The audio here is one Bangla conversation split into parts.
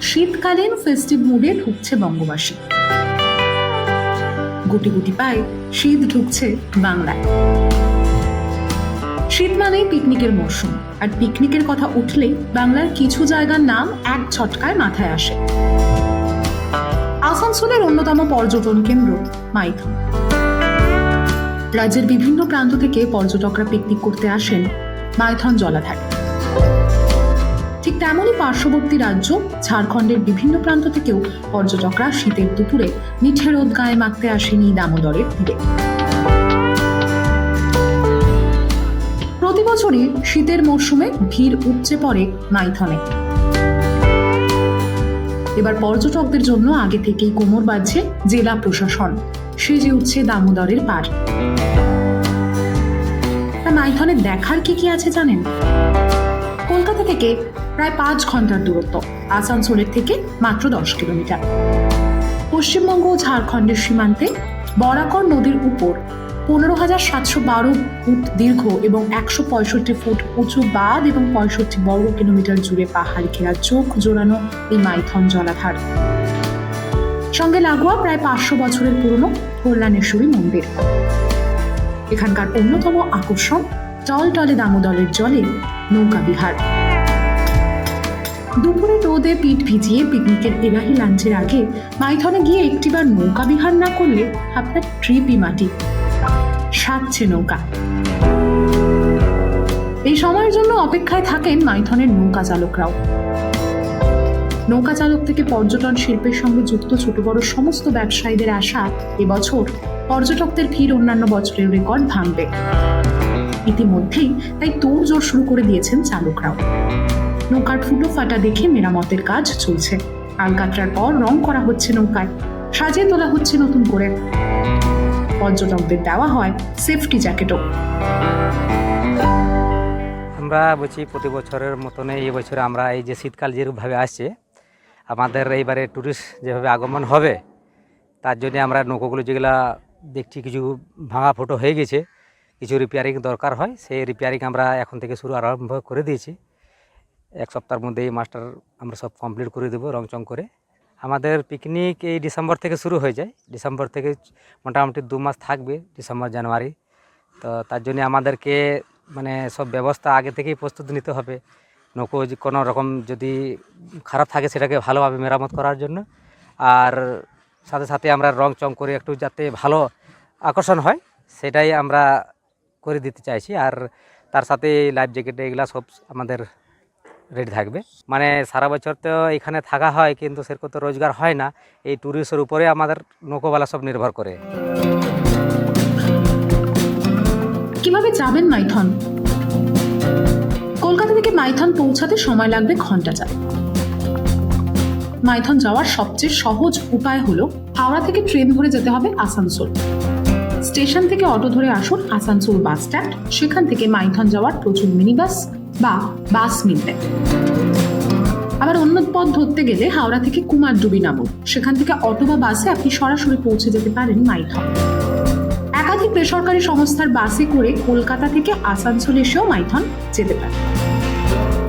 শীতকালীন ফেস্টিভ মুডে ঢুকছে বঙ্গবাসী। গুটি গুটি পায় শীত ঢুকছে বাংলায়। শীত মানেই পিকনিকের মরশুম, আর পিকনিকের কথা উঠলেই বাংলার কিছু জায়গার নাম এক ছটকায় মাথায় আসে। আসানসোলের অন্যতম পর্যটন কেন্দ্র মাইথন। রাজ্যের বিভিন্ন প্রান্ত থেকে পর্যটকরা পিকনিক করতে আসেন মাইথন জলাধারে। ঠিক তেমনই পার্শ্ববর্তী রাজ্য, ঝাড়খণ্ডের বিভিন্ন প্রান্ত থেকেও পর্যটকরা শীতের দুপুরে মিঠে রোদ গায়ে মাখতে আসেনি দামোদরের তীরে। প্রতি বছরই শীতের মরশুমে ভিড় উপচে পড়ে মাইথনে। এবার পর্যটকদের জন্য আগে থেকেই কোমর বাজছে জেলা প্রশাসন। সেজে উঠছে দামোদরের তা মাইথনে দেখার কি কি আছে জানেন? কলকাতা থেকে প্রায় পাঁচ ঘণ্টার দূরত্ব, আসানসোলের থেকে মাত্র দশ কিলোমিটার। পশ্চিমবঙ্গ ও ঝাড়খণ্ডের সীমান্তে বরাকর নদীর উপর পনেরো হাজার সাতশো বারো ফুট দীর্ঘ এবং একশো পঁয়ষট্টি ফুট উঁচু বাঁধ এবং পঁয়ষট্টি বর্গ কিলোমিটার জুড়ে পাহাড় ঘেরা চোখ জোড়ানো এই মাইথন জলাধার। সঙ্গে লাগোয়া প্রায় পাঁচশো বছরের পুরনো কল্যাণেশ্বরী মন্দির। এখানকার অন্যতম আকর্ষণ টল টলে দামোদরের জলে নৌকা বিহার। দুপুরে রোদে পিঠ ভিজিয়ে পিকনিকের এলাহি লাঞ্চের আগে মাইথনে গিয়ে একটিবার নৌকা বিহার না করলে আপনার ট্রিপই মাটি। সাজছে নৌকা। এই সময়ের জন্য অপেক্ষায় থাকেন মাইথনের নৌকা চালকরাও। নৌকা চালক থেকে পর্যটন শিল্পের সঙ্গে যুক্ত ছোট বড় সমস্ত ব্যবসায়ীদের আশা এবছর পর্যটকদের ভিড় অন্যান্য বছরের রেকর্ড ভাঙবে। ইতিমধ্যেই তাই তোড় জোর শুরু করে দিয়েছেন চালকরাও। নৌকার ফুটো ফাটা দেখে মেরামতের কাজ চলছে। আলকাতরার পর রং করা হচ্ছে নৌকায়। সাজিয়ে তোলা হচ্ছে নতুন করে। পর্যটকদের দেওয়া হয় সেফটি জ্যাকেটও। আমরা বলছি প্রতি বছরের মতনই এই বছরে আমরা এই যে শীতকাল যেরূপভাবে আসছে, আমাদের এইবারে ট্যুরিস্ট যেভাবে আগমন হবে, তার জন্য আমরা নৌকোগুলো যেগুলা দেখছি কিছু ভাঙা ফটো হয়ে গেছে কিছু রিপেয়ারিং দরকার হয়, সেই রিপেয়ারিং আমরা এখন থেকে শুরু আরম্ভ করে দিয়েছি। এক সপ্তাহের মধ্যে এই মাস্টার আমরা সব কমপ্লিট করে দেবো রং চং করে। আমাদের পিকনিক এই ডিসেম্বর থেকে শুরু হয়ে যায়। ডিসেম্বর থেকে মোটামুটি দু মাস থাকবে ডিসেম্বর, জানুয়ারি। তো তার জন্য আমাদেরকে মানে সব ব্যবস্থা আগে থেকেই প্রস্তুত নিতে হবে। নৌকো কোনো রকম যদি খারাপ থাকে সেটাকে ভালোভাবে মেরামত করার জন্য। আর সাথে সাথে আমরা রং চং করে একটু যাতে ভালো আকর্ষণ হয়, সেটাই আমরা করে দিতে চাইছি আর তার সাথে লাইফ জ্যাকেট এগুলা সব আমাদের রেডি থাকবে। মানে সারা বছর তো এখানে থাকা হয় কিন্তু সেরকম তো রোজগার হয় না। এই ট্যুরিস্টের উপরে আমাদের নৌকোওয়ালা সব নির্ভর করে। কীভাবে যাবেন মাইথন? কলকাতা থেকে মাইথন পৌঁছাতে সময় লাগবে ঘণ্টা চার মাইথন যাওয়ার সবচেয়ে সহজ উপায় হলো হাওড়া থেকে ট্রেন ধরে যেতে হবে আসানসোল। স্টেশন থেকে অটো ধরে আসুন আসানসোল বাস স্ট্যান্ড। সেখান থেকে মাইথন যাওয়ার প্রচুর মিনি বাস বা বাস মিলবে। আবার অন্য পথ ধরতে গেলে হাওড়া থেকে কুমারডুবি নামুন। সেখান থেকে অটো বা বাসে আপনি সরাসরি পৌঁছে যেতে পারেন মাইথন। একাধিক বেসরকারি সংস্থার বাসে করে কলকাতা থেকে আসানসোল এসেও মাইথন যেতে পারে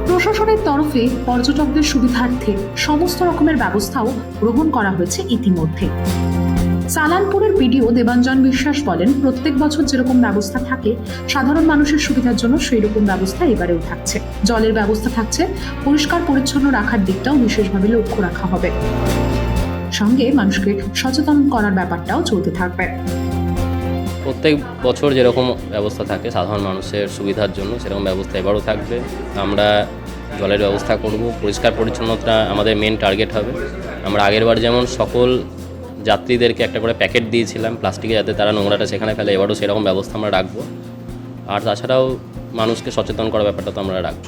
প্রশাসনের তরফে পর্যটকদের সুবিধার্থে সমস্ত রকমের ব্যবস্থাও গ্রহণ করা হয়েছে ইতিমধ্যে। সালানপুরের বিডিও দেবাঞ্জন বিশ্বাস বলেন, প্রত্যেক বছর যেরকম ব্যবস্থা থাকে, সাধারণ মানুষের সুবিধার জন্য সেই রকম ব্যবস্থা এবারেও থাকছে। জলের ব্যবস্থা থাকছে, পরিষ্কার পরিচ্ছন্ন রাখার দিকটাও বিশেষভাবে লক্ষ্য রাখা হবে। সঙ্গে মানুষকে সচেতন করার ব্যাপারটাও চলতে থাকবে। প্রত্যেক বছর যেরকম ব্যবস্থা থাকে, সাধারণ মানুষের সুবিধার জন্য সেরকম ব্যবস্থা এবারও থাকবে। আমরা জলের ব্যবস্থা করব, পরিষ্কার পরিচ্ছন্নতা আমাদের মেন টার্গেট হবে। আমরা আগেরবার যেমন সকল যাত্রীদেরকে একটা করে প্যাকেট দিয়েছিলাম, প্লাস্টিকে যাতে তারা নোংরাটা সেখানে ফেলে, এবারও সেরকম ব্যবস্থা আমরা রাখব। আর তাছাড়াও মানুষকে সচেতন করার ব্যাপারটা তো আমরা রাখব।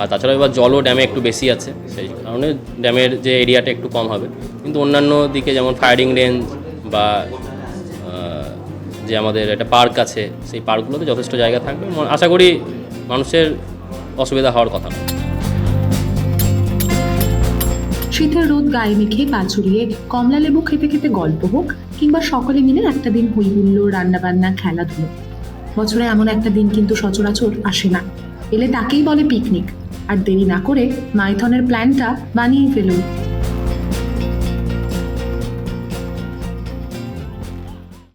আর তাছাড়াও এবার জলও ড্যামে একটু বেশি আছে, সেই কারণে ড্যামের যে এরিয়াটা একটু কম হবে। কিন্তু অন্যান্য দিকে যেমন ফায়ারিং রেঞ্জ বা যে আমাদের একটা পার্ক আছে, সেই পার্কগুলোতে যথেষ্ট জায়গা থাকবে। আশা করি মানুষের অসুবিধা হওয়ার কথা না। শীতের রোদ গায়ে মেখে পা চুরিয়ে কমলা লেবু খেতে খেতে গল্প হোক কিংবা সকলে মিলে একটা দিন হই হুল্লো রান্নাবান্না, খেলাধুলো। বছরে এমন একটা দিন কিন্তু সচরাচর আসে না। এলে তাকেই বলে পিকনিক আর দেরি না করে মাইথনের প্ল্যানটা বানিয়ে ফেলুন।